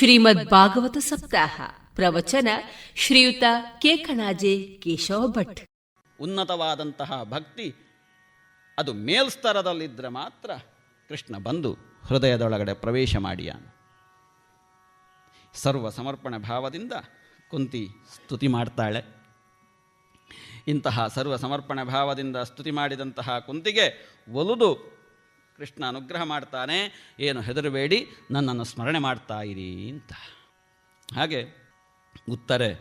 ಶ್ರೀಮದ್ ಭಾಗವತ ಸಪ್ತಾಹ. ಪ್ರವಚನ ಶ್ರೀಯುತ ಕೆ ಕಣಾಜೆ ಕೇಶವ ಭಟ್. ಉನ್ನತವಾದಂತಹ ಭಕ್ತಿ ಅದು ಮೇಲ್ಸ್ತರದಲ್ಲಿದ್ದರೆ ಮಾತ್ರ ಕೃಷ್ಣ ಬಂದು ಹೃದಯದೊಳಗಡೆ ಪ್ರವೇಶ ಮಾಡಿಯಾನು. ಸರ್ವ ಸಮರ್ಪಣೆ ಭಾವದಿಂದ ಕುಂತಿ ಸ್ತುತಿ ಮಾಡ್ತಾಳೆ. ಇಂತಹ ಸರ್ವ ಸಮರ್ಪಣೆ ಭಾವದಿಂದ ಸ್ತುತಿ ಮಾಡಿದಂತಹ ಕುಂತಿಗೆ ಒಲಿದು ಕೃಷ್ಣ ಅನುಗ್ರಹ ಮಾಡ್ತಾನೆ. ಏನು ಹೆದರಬೇಡಿ, ನನ್ನನ್ನು ಸ್ಮರಣೆ ಮಾಡ್ತಾ ಇರಿ ಅಂತ. ಹಾಗೆ ಉತ್ತರೆ,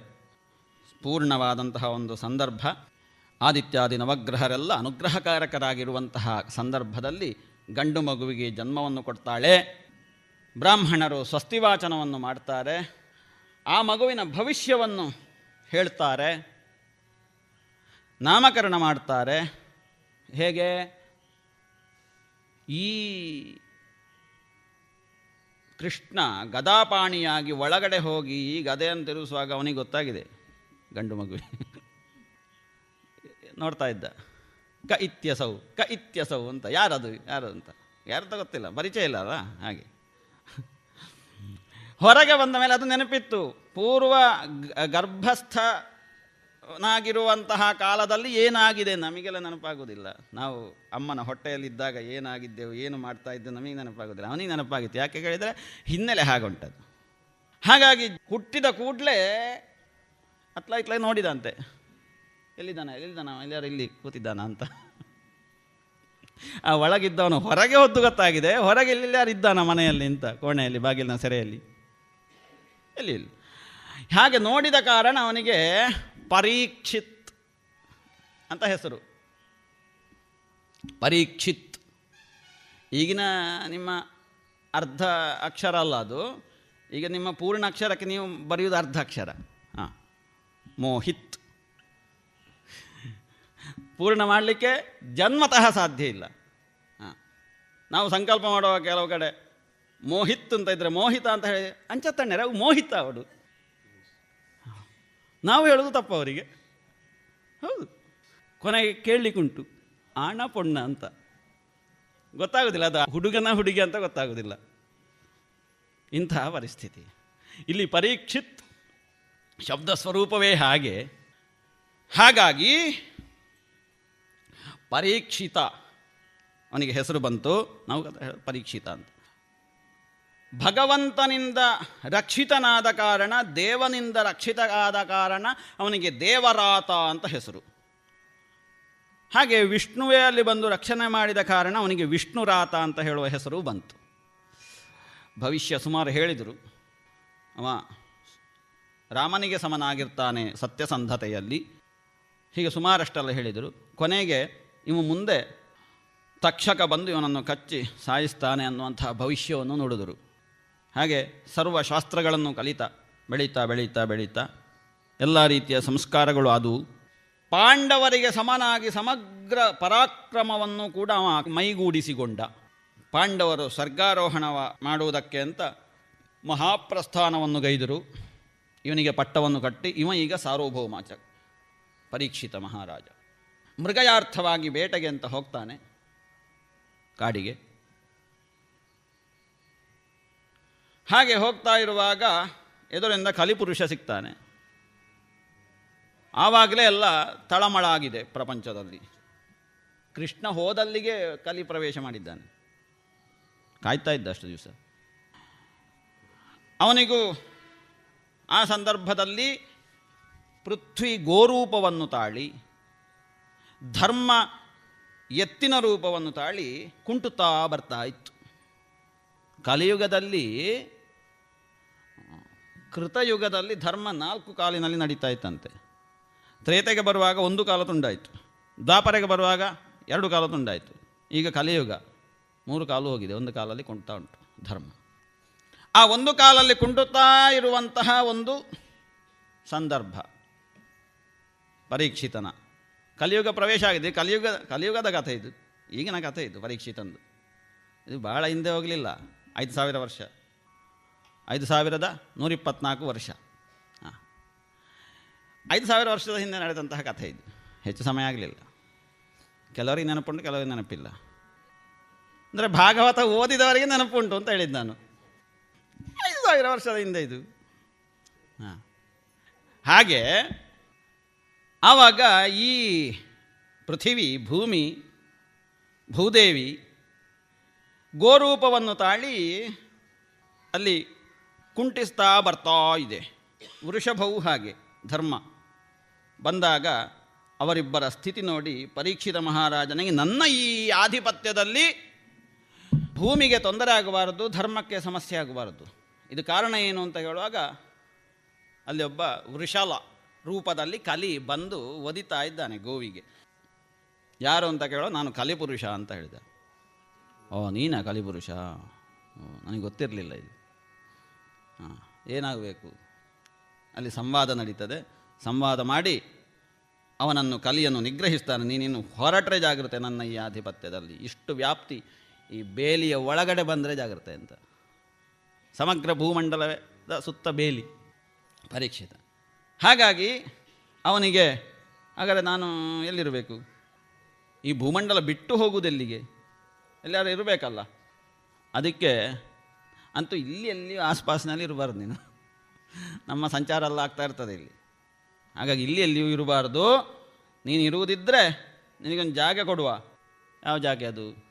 ಪೂರ್ಣವಾದಂತಹ ಒಂದು ಸಂದರ್ಭ. ಆದಿತ್ಯಾದಿ ನವಗ್ರಹರೆಲ್ಲ ಅನುಗ್ರಹಕಾರಕರಾಗಿರುವಂತಹ ಸಂದರ್ಭದಲ್ಲಿ ಗಂಡು ಮಗುವಿಗೆ ಜನ್ಮವನ್ನು ಕೊಡ್ತಾಳೆ. ಬ್ರಾಹ್ಮಣರು ಸ್ವಸ್ತಿವಾಚನವನ್ನು ಮಾಡ್ತಾರೆ. ಆ ಮಗುವಿನ ಭವಿಷ್ಯವನ್ನು ಹೇಳ್ತಾರೆ. ನಾಮಕರಣ ಮಾಡ್ತಾರೆ. ಹೇಗೆ? ಈ ಕೃಷ್ಣ ಗದಾಪಾಣಿಯಾಗಿ ಒಳಗಡೆ ಹೋಗಿ ಈ ಗದೆಯನ್ನು ತಿರುಗಿಸುವಾಗ ಅವನಿಗೆ ಗೊತ್ತಾಗಿದೆ. ಗಂಡು ಮಗುವೆ ನೋಡ್ತಾ ಇದ್ದ. ಕ ಇತ್ಯಸೌ ಕ ಇತ್ಯಸೌ ಅಂತ. ಯಾರದು ಯಾರು ಅಂತ. ಯಾರು ಗೊತ್ತಿಲ್ಲ. ಪರಿಚಯ ಇಲ್ಲ ಅಲ್ಲ? ಹಾಗೆ. ಹೊರಗೆ ಬಂದ ಮೇಲೆ ಅದು ನೆನಪಿತ್ತು. ಪೂರ್ವ ಗರ್ಭಸ್ಥನಾಗಿರುವಂತಹ ಕಾಲದಲ್ಲಿ ಏನಾಗಿದೆ ನಮಗೆಲ್ಲ ನೆನಪಾಗೋದಿಲ್ಲ. ನಾವು ಅಮ್ಮನ ಹೊಟ್ಟೆಯಲ್ಲಿದ್ದಾಗ ಏನಾಗಿದ್ದೆವು, ಏನು ಮಾಡ್ತಾ ಇದ್ದೆವು ನಮಗೆ ನೆನಪಾಗೋದಿಲ್ಲ. ಅವನಿಗೆ ನೆನಪಾಗಿತ್ತು. ಯಾಕೆ ಹೇಳಿದರೆ ಹಿನ್ನೆಲೆ ಹಾಗುಂಟದು ಹಾಗಾಗಿ ಹುಟ್ಟಿದ ಕೂಡಲೇ ಅತ್ಲ ಇತ್ಲ ನೋಡಿದಂತೆ. ಎಲ್ಲಿದ್ದಾನೆ, ಎಲ್ಲಿದ್ದಾನ ಎಲ್ಲಾರು ಇಲ್ಲಿ ಕೂತಿದ್ದಾನ ಅಂತ. ಆ ಒಳಗಿದ್ದವನು ಹೊರಗೆ ಹೊತ್ತು ಗೊತ್ತಾಗಿದೆ. ಹೊರಗೆ ಯಾರು ಇದ್ದಾನ ಮನೆಯಲ್ಲಿ ಅಂತ, ಕೋಣೆಯಲ್ಲಿ, ಬಾಗಿಲಿನ ಸೆರೆಯಲ್ಲಿ. ಎಲ್ಲಿ ಹಾಗೆ ನೋಡಿದ ಕಾರಣ ಅವನಿಗೆ ಪರೀಕ್ಷಿತ್ ಅಂತ ಹೆಸರು. ಪರೀಕ್ಷಿತ್. ಈಗಿನ ನಿಮ್ಮ ಅರ್ಧ ಅಕ್ಷರ ಅಲ್ಲ ಅದು. ಈಗ ನಿಮ್ಮ ಪೂರ್ಣ ಅಕ್ಷರಕ್ಕೆ ನೀವು ಬರೆಯುವುದು ಅರ್ಧ ಅಕ್ಷರ. ಹಾಂ. ಮೋಹಿತ್. ಪೂರ್ಣ ಮಾಡಲಿಕ್ಕೆ ಜನ್ಮತಃ ಸಾಧ್ಯ ಇಲ್ಲ. ಹಾಂ. ನಾವು ಸಂಕಲ್ಪ ಮಾಡುವ ಕೆಲವು ಕಡೆ ಮೋಹಿತ್ ಅಂತ ಇದ್ದರೆ ಮೋಹಿತ ಅಂತ ಹೇಳಿ ಅಂಚತ್ತಣ್ಣರೆ ಅವು ಮೋಹಿತ ಅವಳು. ನಾವು ಹೇಳೋದು ತಪ್ಪು ಅವರಿಗೆ. ಹೌದು. ಕೊನೆಗೆ ಕೇಳಲಿಕ್ಕುಂಟು. ಆಣ ಪೊಣ್ಣ ಅಂತ. ಗೊತ್ತಾಗೋದಿಲ್ಲ, ಅದು ಹುಡುಗನ ಹುಡುಗಿ ಅಂತ ಗೊತ್ತಾಗೋದಿಲ್ಲ. ಇಂತಹ ಪರಿಸ್ಥಿತಿ. ಇಲ್ಲಿ ಪರೀಕ್ಷಿತ್ ಶಬ್ದ ಸ್ವರೂಪವೇ ಹಾಗೆ. ಹಾಗಾಗಿ ಪರೀಕ್ಷಿತ. ಅವನಿಗೆ ಹೆಸರು ಬಂತು, ನಾವು ಪರೀಕ್ಷಿತ ಅಂತ. ಭಗವಂತನಿಂದ ರಕ್ಷಿತನಾದ ಕಾರಣ, ದೇವನಿಂದ ರಕ್ಷಿತ ಆದ ಕಾರಣ ಅವನಿಗೆ ದೇವರಾತ ಅಂತ ಹೆಸರು. ಹಾಗೆ ವಿಷ್ಣುವೇ ಅಲ್ಲಿ ಬಂದು ರಕ್ಷಣೆ ಮಾಡಿದ ಕಾರಣ ಅವನಿಗೆ ವಿಷ್ಣುರಾತ ಅಂತ ಹೇಳುವ ಹೆಸರು ಬಂತು. ಭವಿಷ್ಯ ಸುಮಾರು ಹೇಳಿದರು, ಅವ ರಾಮನಿಗೆ ಸಮನಾಗಿರ್ತಾನೆ ಸತ್ಯಸಂಧತೆಯಲ್ಲಿ. ಹೀಗೆ ಸುಮಾರಷ್ಟೆಲ್ಲ ಹೇಳಿದರು. ಕೊನೆಗೆ ಇವು ಮುಂದೆ ತಕ್ಷಕ ಬಂದು ಇವನನ್ನು ಕಚ್ಚಿ ಸಾಯಿಸ್ತಾನೆ ಅನ್ನುವಂತಹ ಭವಿಷ್ಯವನ್ನು ನೋಡಿದರು. ಹಾಗೆ ಸರ್ವ ಶಾಸ್ತ್ರಗಳನ್ನು ಕಲಿತಾ, ಬೆಳೀತಾ ಬೆಳೀತಾ ಬೆಳೀತಾ ಎಲ್ಲ ರೀತಿಯ ಸಂಸ್ಕಾರಗಳು ಅದು ಪಾಂಡವರಿಗೆ ಸಮನಾಗಿ ಸಮಗ್ರ ಪರಾಕ್ರಮವನ್ನು ಕೂಡ ಮೈಗೂಡಿಸಿಕೊಂಡ. ಪಾಂಡವರು ಸ್ವರ್ಗಾರೋಹಣ ಮಾಡುವುದಕ್ಕೆ ಅಂತ ಮಹಾಪ್ರಸ್ಥಾನವನ್ನು ಗೈದರು. ಇವನಿಗೆ ಪಟ್ಟವನ್ನು ಕಟ್ಟಿ, ಇವ ಈಗ ಸಾರ್ವಭೌಮಾಚ, ಪರೀಕ್ಷಿತ ಮಹಾರಾಜ. ಮೃಗಯಾರ್ಥವಾಗಿ ಬೇಟೆಗೆ ಅಂತ ಹೋಗ್ತಾನೆ ಕಾಡಿಗೆ. ಹಾಗೆ ಹೋಗ್ತಾ ಇರುವಾಗ ಎದುರಿಂದ ಕಲಿಪುರುಷ ಸಿಗ್ತಾನೆ. ಆವಾಗಲೇ ಎಲ್ಲ ತಳಮಳ ಆಗಿದೆ ಪ್ರಪಂಚದಲ್ಲಿ. ಕೃಷ್ಣ ಹೋದಲ್ಲಿಗೆ ಕಲಿ ಪ್ರವೇಶ ಮಾಡಿದ್ದಾನೆ. ಕಾಯ್ತಾ ಇದ್ದ ಅಷ್ಟು ದಿವಸ. ಅವನಿಗೂ ಆ ಸಂದರ್ಭದಲ್ಲಿ ಪೃಥ್ವಿ ಗೋರೂಪವನ್ನು ತಾಳಿ, ಧರ್ಮ ಎತ್ತಿನ ರೂಪವನ್ನು ತಾಳಿ ಕುಂಟುತ್ತಾ ಬರ್ತಾ ಇತ್ತು. ಕಲಿಯುಗದಲ್ಲಿ ಕೃತಯುಗದಲ್ಲಿ ಧರ್ಮ ನಾಲ್ಕು ಕಾಲಿನಲ್ಲಿ ನಡೀತಾ ಇತ್ತಂತೆ ತ್ರೇತೆಗೆ ಬರುವಾಗ ಒಂದು ಕಾಲ ತುಂಡಾಯಿತು ದ್ವಾಪರೆಗೆ ಬರುವಾಗ ಎರಡು ಕಾಲ ತುಂಡಾಯಿತು ಈಗ ಕಲಿಯುಗ. ಮೂರು ಕಾಲು ಹೋಗಿದೆ. ಒಂದು ಕಾಲಲ್ಲಿ ಕುಂಟುತ್ತಾ ಉಂಟು ಧರ್ಮ. ಆ ಒಂದು ಕಾಲಲ್ಲಿ ಕುಂಟುತ್ತಾ ಇರುವಂತಹ ಒಂದು ಸಂದರ್ಭ. ಪರೀಕ್ಷಿತನ. ಕಲಿಯುಗ ಪ್ರವೇಶ ಆಗಿದೆ. ಕಲಿಯುಗ, ಕಲಿಯುಗದ ಕಥೆ ಇದು. ಈಗಿನ ಕಥೆ ಇದು, ಪರೀಕ್ಷಿತಂದು. ಇದು ಭಾಳ ಹಿಂದೆ ಹೋಗಲಿಲ್ಲ. ಐದು ಸಾವಿರ ವರ್ಷ. ಐದು ಸಾವಿರದ ನೂರಿಪ್ಪತ್ನಾಲ್ಕು ವರ್ಷ. ಹಾಂ. ಐದು ಸಾವಿರ ವರ್ಷದ ಹಿಂದೆ ನಡೆದಂತಹ ಕಥೆ ಇದು. ಹೆಚ್ಚು ಸಮಯ ಆಗಲಿಲ್ಲ. ಕೆಲವರಿಗೆ ನೆನಪುಂಟು, ಕೆಲವರಿಗೆ ನೆನಪಿಲ್ಲ. ಅಂದರೆ ಭಾಗವತ ಓದಿದವರಿಗೆ ನೆನಪುಂಟು ಅಂತ ಹೇಳಿದ್ದು ನಾನು. ಐದು ಸಾವಿರ ವರ್ಷದ ಹಿಂದೆ ಇದು. ಹಾಂ. ಹಾಗೆ ಆವಾಗ ಈ ಪೃಥಿವಿ, ಭೂಮಿ, ಭೂದೇವಿ ಗೋರೂಪವನ್ನು ತಾಳಿ ಅಲ್ಲಿ ಕುಂಟಿಸ್ತಾ ಬರ್ತಾ ಇದೆ. ವೃಷಭವು ಹಾಗೆ, ಧರ್ಮ. ಬಂದಾಗ ಅವರಿಬ್ಬರ ಸ್ಥಿತಿ ನೋಡಿ ಪರೀಕ್ಷಿತ ಮಹಾರಾಜನಿಗೆ, ನನ್ನ ಈ ಆಧಿಪತ್ಯದಲ್ಲಿ ಭೂಮಿಗೆ ತೊಂದರೆ ಆಗಬಾರದು, ಧರ್ಮಕ್ಕೆ ಸಮಸ್ಯೆ ಆಗಬಾರದು. ಇದು ಕಾರಣ ಏನು ಅಂತ ಹೇಳುವಾಗ, ಅಲ್ಲಿ ಒಬ್ಬ ವೃಷಲ ರೂಪದಲ್ಲಿ ಕಲಿ ಬಂದು ಒದಿತಾ ಇದ್ದಾನೆ ಗೋವಿಗೆ. ಯಾರು ಅಂತ ಕೇಳೋ, ನಾನು ಕಲಿಪುರುಷ ಅಂತ ಹೇಳಿದೆ. ಓ, ನೀನಾ ಕಲಿಪುರುಷ? ನನಗೆ ಗೊತ್ತಿರಲಿಲ್ಲ ಇದು ಏನಾಗಬೇಕು? ಅಲ್ಲಿ ಸಂವಾದ ನಡೀತದೆ. ಸಂವಾದ ಮಾಡಿ ಅವನನ್ನು, ಕಲಿಯನ್ನು ನಿಗ್ರಹಿಸ್ತಾನೆ. ನೀನಿನ್ನು ಹೊರಟ್ರೆ ಜಾಗ್ರತೆ ನನ್ನ ಈ ಆಧಿಪತ್ಯದಲ್ಲಿ. ಇಷ್ಟು ವ್ಯಾಪ್ತಿ, ಈ ಬೇಲಿಯ ಒಳಗಡೆ ಬಂದರೆ ಜಾಗ್ರತೆ ಅಂತ. ಸಮಗ್ರ ಭೂಮಂಡಲದ ಸುತ್ತ ಬೇಲಿ, ಪರೀಕ್ಷಿತ. ಹಾಗಾಗಿ ಅವನಿಗೆ, ಹಾಗಾದರೆ ನಾನು ಎಲ್ಲಿರಬೇಕು? ಈ ಭೂಮಂಡಲ ಬಿಟ್ಟು ಹೋಗುವುದೆಲ್ಲಿಗೆ ಎಲ್ಲಾದ್ರೂ ಇರಬೇಕಲ್ಲ. ಅದಕ್ಕೆ ಅಂತೂ ಇಲ್ಲಿ ಎಲ್ಲಿ ಆಸ್ಪಾಸ್ನಲ್ಲಿ ಇರಬಾರ್ದು ನೀನು. ನಮ್ಮ ಸಂಚಾರ ಎಲ್ಲ ಆಗ್ತಾ ಇರ್ತದೆ ಇಲ್ಲಿ. ಹಾಗಾಗಿ ಇಲ್ಲಿ ಎಲ್ಲಿಯೂ ಇರಬಾರ್ದು. ನೀನು ಇರುವುದಿದ್ದರೆ ನಿನಗೊಂದು ಜಾಗ ಕೊಡುವ. ಯಾವ ಜಾಗ ಅದು?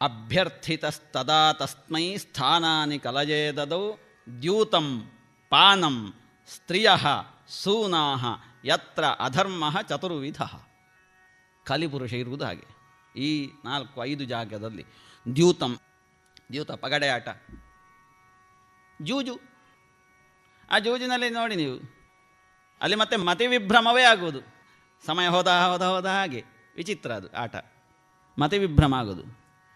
ಅಭ್ಯರ್ಥಿತಸ್ತದಾ ತಸ್ಮೈ ಸ್ಥಾನಾನಿ ಕಲಜೇದದೌ ದ್ಯೂತಂ ಪಾನಂ ಸ್ತ್ರೀಯ ಸೂನಾ ಯತ್ರ ಅಧರ್ಮ ಚತುರ್ವಿಧ. ಕಲಿಪುರುಷ ಇರುವುದು ಹಾಗೆ. ಈ ನಾಲ್ಕು ಐದು ಜಾಗದಲ್ಲಿ ದ್ಯೂತಂ ದ್ಯೂತ ಪಗಡೆ ಆಟ. ಜೂಜು. ಆ ಜೂಜಿನಲ್ಲಿ ನೋಡಿ ನೀವು. ಅಲ್ಲಿ ಮತ್ತೆ ಮತಿ ವಿಭ್ರಮವೇ ಆಗುವುದು. ಸಮಯ ಹೋದ ಹೋದ ಹೋದ ಹಾಗೆ ವಿಚಿತ್ರ ಅದು ಆಟ. ಮತಿ ವಿಭ್ರಮ ಆಗೋದು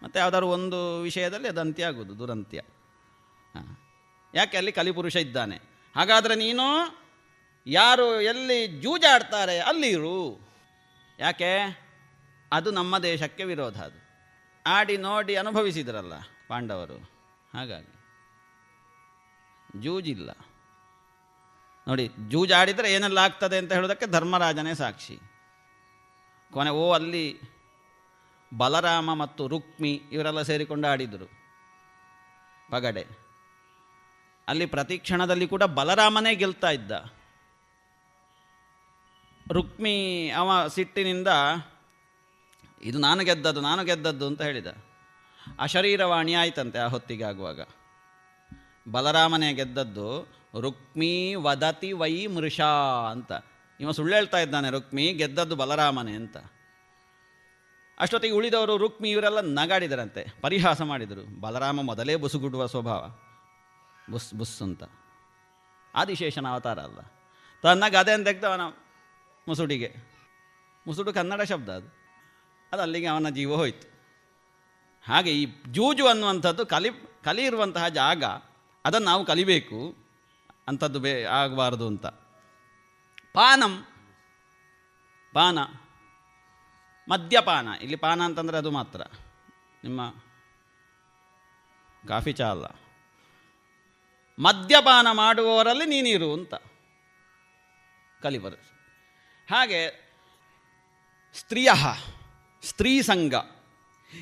ಮತ್ತು ಯಾವುದಾದ್ರು ಒಂದು ವಿಷಯದಲ್ಲಿ ಅದು ಅಂತ್ಯ ಆಗೋದು ದುರಂತ್ಯ. ಹಾಂ. ಯಾಕೆ ಅಲ್ಲಿ ಕಲಿಪುರುಷ ಇದ್ದಾನೆ? ಹಾಗಾದರೆ ನೀನು ಯಾರು ಎಲ್ಲಿ ಜೂಜಾಡ್ತಾರೆ ಅಲ್ಲಿರು ಯಾಕೆ? ಅದು ನಮ್ಮ ದೇಶಕ್ಕೆ ವಿರೋಧ ಅದು. ಆಡಿ ನೋಡಿ ಅನುಭವಿಸಿದ್ರಲ್ಲ. ಪಾಂಡವರು. ಹಾಗಾಗಿ ಜೂಜಿಲ್ಲ. ನೋಡಿ, ಜೂಜಾಡಿದರೆ ಏನೆಲ್ಲ ಆಗ್ತದೆ ಅಂತ ಹೇಳೋದಕ್ಕೆ ಧರ್ಮರಾಜನೇ ಸಾಕ್ಷಿ. ಕೊನೆ, ಓ, ಅಲ್ಲಿ ಬಲರಾಮ ಮತ್ತು ರುಕ್ಮಿ ಇವರೆಲ್ಲ ಸೇರಿಕೊಂಡು ಆಡಿದರು. ಪಗಡೆ. ಅಲ್ಲಿ ಪ್ರತಿ ಕ್ಷಣದಲ್ಲಿ ಕೂಡ ಬಲರಾಮನೇ ಗೆಲ್ತಾ ಇದ್ದ. ರುಕ್ಮಿ ಅವ ಸಿಟ್ಟಿನಿಂದ, ಇದು ನಾನು ಗೆದ್ದದ್ದು ನಾನು ಗೆದ್ದದ್ದು ಅಂತ ಹೇಳಿದ. ಅಶರೀರವಾಣಿ ಆಯ್ತಂತೆ ಆ ಹೊತ್ತಿಗಾಗುವಾಗ. ಬಲರಾಮನೇ ಗೆದ್ದದ್ದು, ರುಕ್ಮಿ ವದತಿ ವೈ ಮೃಷಾ ಅಂತ. ಇವ ಸುಳ್ಳು ಹೇಳ್ತಾ ಇದ್ದಾನೆ, ರುಕ್ಮಿ, ಗೆದ್ದದ್ದು ಬಲರಾಮನೇ ಅಂತ. ಅಷ್ಟೊತ್ತಿಗೆ ಉಳಿದವರು ರುಕ್ಮಿ, ಇವರೆಲ್ಲ ನಗಾಡಿದರಂತೆ. ಪರಿಹಾಸ ಮಾಡಿದರು. ಬಲರಾಮ ಮೊದಲೇ ಬುಸುಗುಡುವ ಸ್ವಭಾವ. ಬುಸ್ ಬುಸ್ ಅಂತ. ಆದಿಶೇಷನ ಅವತಾರ ಅಲ್ಲ. ತನ್ನ ಗದೆಯನ್ನು ತೆಗ್ದವನ ಮುಸುಡಿಗೆ. ಮುಸುಡು ಕನ್ನಡ ಶಬ್ದ ಅದು. ಅದು ಅಲ್ಲಿಗೆ ಅವನ ಜೀವ ಹೋಯಿತು. ಹಾಗೆ ಈ ಜೂಜು ಅನ್ನುವಂಥದ್ದು ಕಲಿ ಕಲಿ ಇರುವಂತಹ ಜಾಗ, ಅದನ್ನು ನಾವು ಕಲಿಬೇಕು, ಅಂಥದ್ದು ಬೇ, ಆಗಬಾರ್ದು ಅಂತ. ಪಾನಂ, ಪಾನ, ಮದ್ಯಪಾನ. ಇಲ್ಲಿ ಪಾನ ಅಂತಂದರೆ ಅದು ಮಾತ್ರ. ನಿಮ್ಮ ಕಾಫಿ ಚಾ ಅಲ್ಲ. ಮದ್ಯಪಾನ ಮಾಡುವವರಲ್ಲಿ ನೀನಿರು ಅಂತ ಕಲಿಬರು. ಹಾಗೆ ಸ್ತ್ರೀಯ ಸ್ತ್ರೀ ಸಂಘ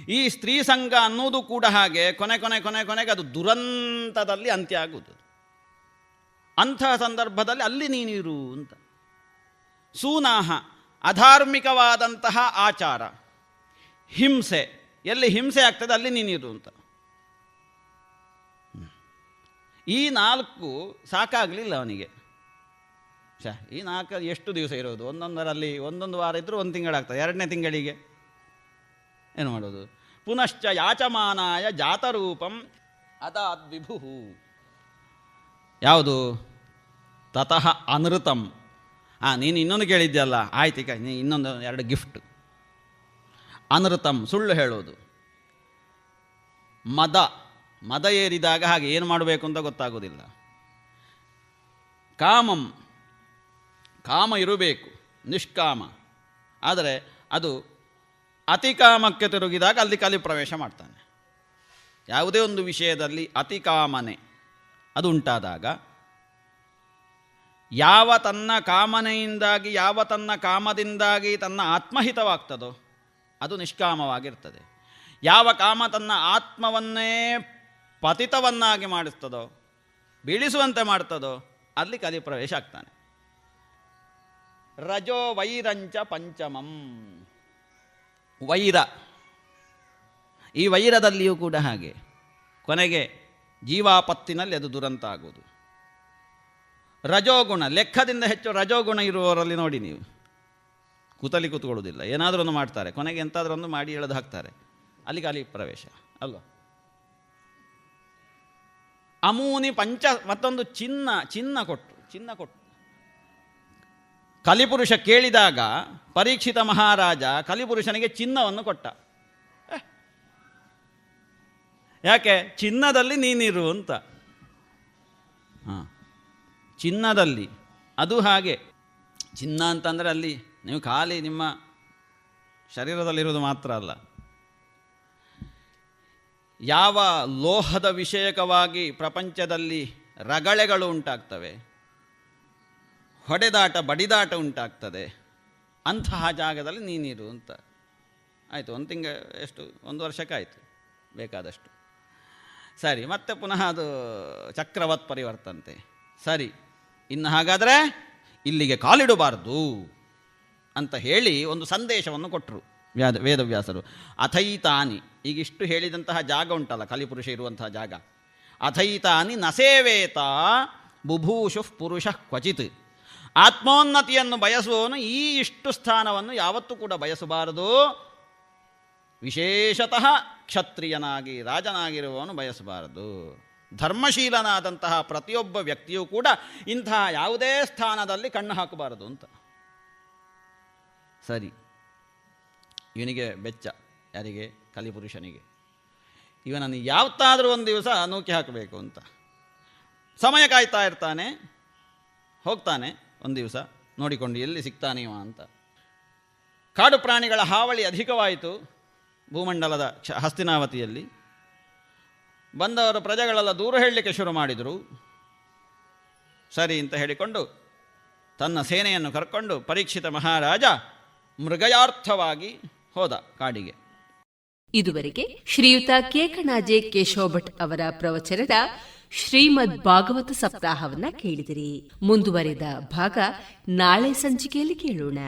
ಈ ಸ್ತ್ರೀ ಸಂಘ ಅನ್ನೋದು ಕೂಡ ಹಾಗೆ ಕೊನೆ ಕೊನೆ ಕೊನೆ ಕೊನೆಗೆ ಅದು ದುರಂತದಲ್ಲಿ ಅಂತ್ಯ ಆಗುವುದು. ಅಂತಹ ಸಂದರ್ಭದಲ್ಲಿ ಅಲ್ಲಿ ನೀನಿರು ಅಂತ. ಸೂನಾಹ, ಅಧಾರ್ಮಿಕವಾದಂತಹ ಆಚಾರ. ಹಿಂಸೆ, ಎಲ್ಲಿ ಹಿಂಸೆ ಆಗ್ತದೆ ಅಲ್ಲಿ ನೀನಿರು ಅಂತ. ಈ ನಾಲ್ಕು ಸಾಕಾಗಲಿಲ್ಲ ಅವನಿಗೆ. ಛ, ಈ ನಾಲ್ಕು ಎಷ್ಟು ದಿವಸ ಇರೋದು? ಒಂದೊಂದರಲ್ಲಿ ಒಂದೊಂದು ವಾರ ಇದ್ದರೂ ಒಂದು ತಿಂಗಳಾಗ್ತದೆ, ಎರಡನೇ ತಿಂಗಳಿಗೆ. ಏನು ಮಾಡೋದು ಪುನಶ್ಚ ಯಾಚಮಾನಾಯ ಜಾತರೂಪಂ ಅದಾದ್ವಿಭು ಯಾವುದು? ತತಃ ಅನೃತಂ. ಹಾಂ ನೀನು ಇನ್ನೊಂದು ಕೇಳಿದ್ಯಲ್ಲ ಆಯ್ತು ಈಗ ನೀ ಇನ್ನೊಂದು ಎರಡು ಗಿಫ್ಟ್. ಅನೃತಂ, ಸುಳ್ಳು ಹೇಳೋದು ಮದ ಮದ ಏರಿದಾಗ ಹಾಗೆ ಏನು ಮಾಡಬೇಕು ಅಂತ ಗೊತ್ತಾಗೋದಿಲ್ಲ ಕಾಮಂ, ಕಾಮ ಇರಬೇಕು, ನಿಷ್ಕಾಮ. ಆದರೆ ಅದು ಅತಿಕಾಮಕ್ಕೆ ತಿರುಗಿದಾಗ ಅಲ್ಲಿ ಕಲಿ ಪ್ರವೇಶ ಮಾಡ್ತಾನೆ. ಯಾವುದೇ ಒಂದು ವಿಷಯದಲ್ಲಿ ಅತಿಕಾಮನೆ, ಅದು ಉಂಟಾದಾಗ ಯಾವ ತನ್ನ ಕಾಮನೆಯಿಂದಾಗಿ, ಯಾವ ತನ್ನ ಕಾಮದಿಂದಾಗಿ ತನ್ನ ಆತ್ಮಹಿತವಾಗ್ತದೋ, ಅದು ನಿಷ್ಕಾಮವಾಗಿರ್ತದೆ. ಯಾವ ಕಾಮ ತನ್ನ ಆತ್ಮವನ್ನೇ ಪತಿತವನ್ನಾಗಿ ಮಾಡಿಸ್ತದೋ, ಬೀಳಿಸುವಂತೆ ಮಾಡ್ತದೋ, ಅಲ್ಲಿ ಕಲಿ ಪ್ರವೇಶ ಆಗ್ತಾನೆ. ರಜೋ ವೈರಂಚ ಪಂಚಮಂ. ವೈರ. ಈ ವೈರದಲ್ಲಿಯೂ ಕೂಡ ಹಾಗೆ. ಕೊನೆಗೆ ಜೀವಾಪತ್ತಿನಲ್ಲಿ ಅದು ದುರಂತ ಆಗುವುದು ರಜೋಗುಣ, ಲೆಕ್ಕದಿಂದ ಹೆಚ್ಚು ರಜೋಗುಣ ಇರುವವರಲ್ಲಿ ನೋಡಿ ನೀವು. ಕೂತಲ್ಲಿ ಕೂತ್ಕೊಳ್ಳೋದಿಲ್ಲ ಏನಾದರೂ ಒಂದು ಮಾಡ್ತಾರೆ. ಕೊನೆಗೆ ಎಂತಾದರೂ ಒಂದು ಮಾಡಿ ಎಳೆದು ಹಾಕ್ತಾರೆ. ಅಲ್ಲಿ ಪ್ರವೇಶ. ಅಲ್ವ? ಅಮೂನಿ ಪಂಚ ಮತ್ತೊಂದು ಚಿನ್ನ ಚಿನ್ನ ಕೊಟ್ಟು ಚಿನ್ನ ಕೊಟ್ಟು. ಕಲಿಪುರುಷ ಕೇಳಿದಾಗ ಪರೀಕ್ಷಿತ ಮಹಾರಾಜ ಕಲಿಪುರುಷನಿಗೆ ಚಿನ್ನವನ್ನು ಕೊಟ್ಟ. ಯಾಕೆ? ಚಿನ್ನದಲ್ಲಿ ನೀನಿರು ಅಂತ. ಚಿನ್ನದಲ್ಲಿ. ಅದು ಹಾಗೆ. ಚಿನ್ನ ಅಂತಂದರೆ ಅಲ್ಲಿ ನೀವು ಖಾಲಿ ನಿಮ್ಮ ಶರೀರದಲ್ಲಿರುವುದು ಮಾತ್ರ ಅಲ್ಲ. ಯಾವ ಲೋಹದ ವಿಷಯಕವಾಗಿ ಪ್ರಪಂಚದಲ್ಲಿ ರಗಳೆಗಳು ಉಂಟಾಗ್ತವೆ, ಹೊಡೆದಾಟ, ಬಡಿದಾಟ ಉಂಟಾಗ್ತದೆ ಅಂತಹ ಜಾಗದಲ್ಲಿ ನೀನಿರು ಅಂತ. ಆಯಿತು, ಒಂದು ತಿಂಗ, ಎಷ್ಟು, ಒಂದು ವರ್ಷಕ್ಕಾಯಿತು, ಬೇಕಾದಷ್ಟು. ಸರಿ, ಮತ್ತೆ ಪುನಃ ಅದು ಚಕ್ರವತ್ ಪರಿವರ್ತಂತೆ. ಸರಿ, ಇನ್ನು ಹಾಗಾದರೆ ಇಲ್ಲಿಗೆ ಕಾಲಿಡಬಾರ್ದು ಅಂತ ಹೇಳಿ ಒಂದು ಸಂದೇಶವನ್ನು ಕೊಟ್ಟರು ವ್ಯಾದ, ವೇದವ್ಯಾಸರು. ಅಥೈತಾನಿ ಈಗ ಇಷ್ಟು ಹೇಳಿದಂತಹ ಜಾಗ ಉಂಟಲ್ಲ, ಕಲಿಪುರುಷ ಇರುವಂತಹ ಜಾಗ. ಅಥೈತಾನಿ ನಸೇವೇತ ಬುಭೂಷು ಪುರುಷ ಕ್ವಚಿತ್. ಆತ್ಮೋನ್ನತಿಯನ್ನು ಬಯಸುವವನು ಈ ಇಷ್ಟು ಸ್ಥಾನವನ್ನು ಯಾವತ್ತೂ ಕೂಡ ಬಯಸಬಾರದು. ವಿಶೇಷತಃ ಕ್ಷತ್ರಿಯನಾಗಿ, ರಾಜನಾಗಿರುವವನು ಬಯಸಬಾರದು. ಧರ್ಮಶೀಲನಾದಂತಹ ಪ್ರತಿಯೊಬ್ಬ ವ್ಯಕ್ತಿಯೂ ಕೂಡ ಇಂತಹ ಯಾವುದೇ ಸ್ಥಾನದಲ್ಲಿ ಕಣ್ಣು ಹಾಕಬಾರದು ಅಂತ. ಸರಿ. ಇವನಿಗೆ ಬೆಚ್ಚ, ಯಾರಿಗೆ? ಕಲಿಪುರುಷನಿಗೆ. ಇವನನ್ನು ಯಾವತ್ತಾದರೂ ಒಂದು ದಿವಸ ನೂಕಿ ಹಾಕಬೇಕು ಅಂತ. ಸಮಯ ಕಾಯ್ತಾ ಇರ್ತಾನೆ, ಹೋಗ್ತಾನೆ. ಒಂದು ದಿವಸ ನೋಡಿಕೊಂಡು ಎಲ್ಲಿ ಸಿಗ್ತಾನೀವ ಅಂತ. ಕಾಡು ಪ್ರಾಣಿಗಳ ಹಾವಳಿ ಅಧಿಕವಾಯಿತು ಭೂಮಂಡಲದ ಹಸ್ತಿನಾವತಿಯಲ್ಲಿ. ಬಂದವರು ಪ್ರಜೆಗಳೆಲ್ಲ ದೂರ ಹೇಳಲಿಕ್ಕೆ ಶುರು ಮಾಡಿದರು. ಸರಿ ಅಂತ ಹೇಳಿಕೊಂಡು ತನ್ನ ಸೇನೆಯನ್ನು ಕರ್ಕೊಂಡು ಪರೀಕ್ಷಿತ ಮಹಾರಾಜ ಮೃಗಯಾರ್ಥವಾಗಿ ಹೋದ ಕಾಡಿಗೆ. ಇದುವರೆಗೆ ಶ್ರೀಯುತ ಕೇಕಣಾಜೆ ಕೇಶವ ಭಟ್ ಅವರ ಪ್ರವಚನದ ಶ್ರೀಮದ್ ಭಾಗವತ ಸಪ್ತಾಹವನ್ನ ಕೇಳಿದಿರಿ. ಮುಂದುವರೆದ ಭಾಗ ನಾಳೆ ಸಂಚಿಕೆಯಲ್ಲಿ ಕೇಳೋಣ.